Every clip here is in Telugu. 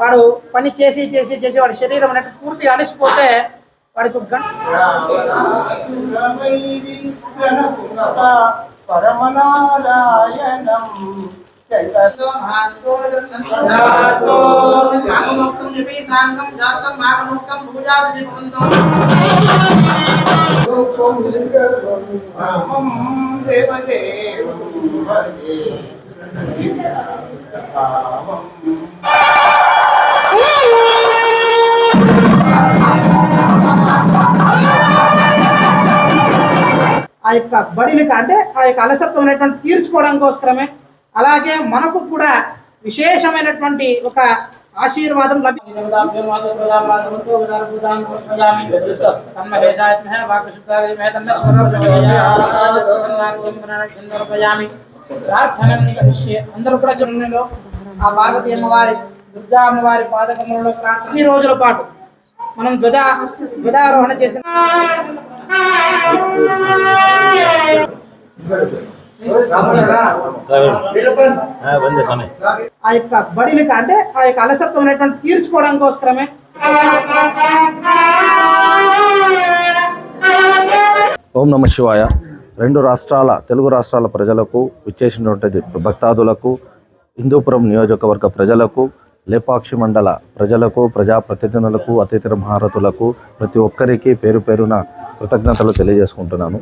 వాడు పని చేసి చేసి చేసి వాడి శరీరం అనేది పూర్తిగా అలసిపోతే వాడికి ఒక సాంగం జాతం మాగముక్తం భజే దీపంతో. ఆ యొక్క బడిలిక అంటే ఆ యొక్క అలసత్వం అనేటువంటి తీర్చుకోవడం కోసమే అలాగే మనకు కూడా విశేషమైనటువంటి ఒక ఆశీర్వాదం లభించామి అందరూ కూడా జన్మలో ఆ పార్వతీ అమ్మవారి దుర్గా అమ్మవారి పాదకములలో ప్రార్థన ఈ రోజుల పాటు మనం ధ్వజ ధ్వజారోహణ చేసిన ఆ యొక్క బడిలిక అంటే ఆ యొక్క అలసత్వం అనేటువంటి తీర్చుకోవడం కోసమే ఓం నమ శివాయ. రెండు రాష్ట్రాల తెలుగు రాష్ట్రాల ప్రజలకు విచ్చేసినటువంటి భక్తాదులకు హిందూపురం నియోజకవర్గ ప్రజలకు లేపాక్షి మండల ప్రజలకు ప్రజాప్రతినిధులకు అతిథి మహారథులకు ప్రతి ఒక్కరికి పేరు పేరున కృతజ్ఞతలు తెలియజేసుకుంటున్నాను.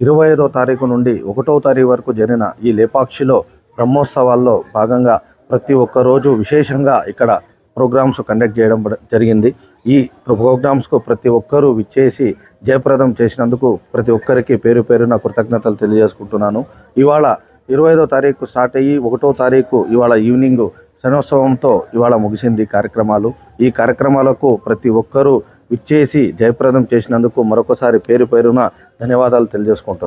ఇరవై ఐదో తారీఖు నుండి ఒకటో తారీఖు వరకు జరిగిన ఈ లేపాక్షిలో బ్రహ్మోత్సవాల్లో భాగంగా ప్రతి ఒక్కరోజు విశేషంగా ఇక్కడ ప్రోగ్రామ్స్ కండక్ట్ చేయడం జరిగింది. ఈ ప్రోగ్రామ్స్కు ప్రతి ఒక్కరూ విచ్చేసి జయప్రదం చేసినందుకు ప్రతి ఒక్కరికి పేరు పేరున కృతజ్ఞతలు తెలియజేసుకుంటున్నాను. ఇవాళ ఇరవై ఐదో తారీఖు స్టార్ట్ అయ్యి ఒకటో తారీఖు ఇవాళ ఈవినింగ్ శనోత్సవంతో ఇవాళ ముగిసింది కార్యక్రమాలు. ఈ కార్యక్రమాలకు ప్రతి ఒక్కరూ విచ్చేసి జయప్రదం చేసినందుకు మరొకసారి పేరు పేరున ధన్యవాదాలు తెలియజేసుకుంటున్నాను.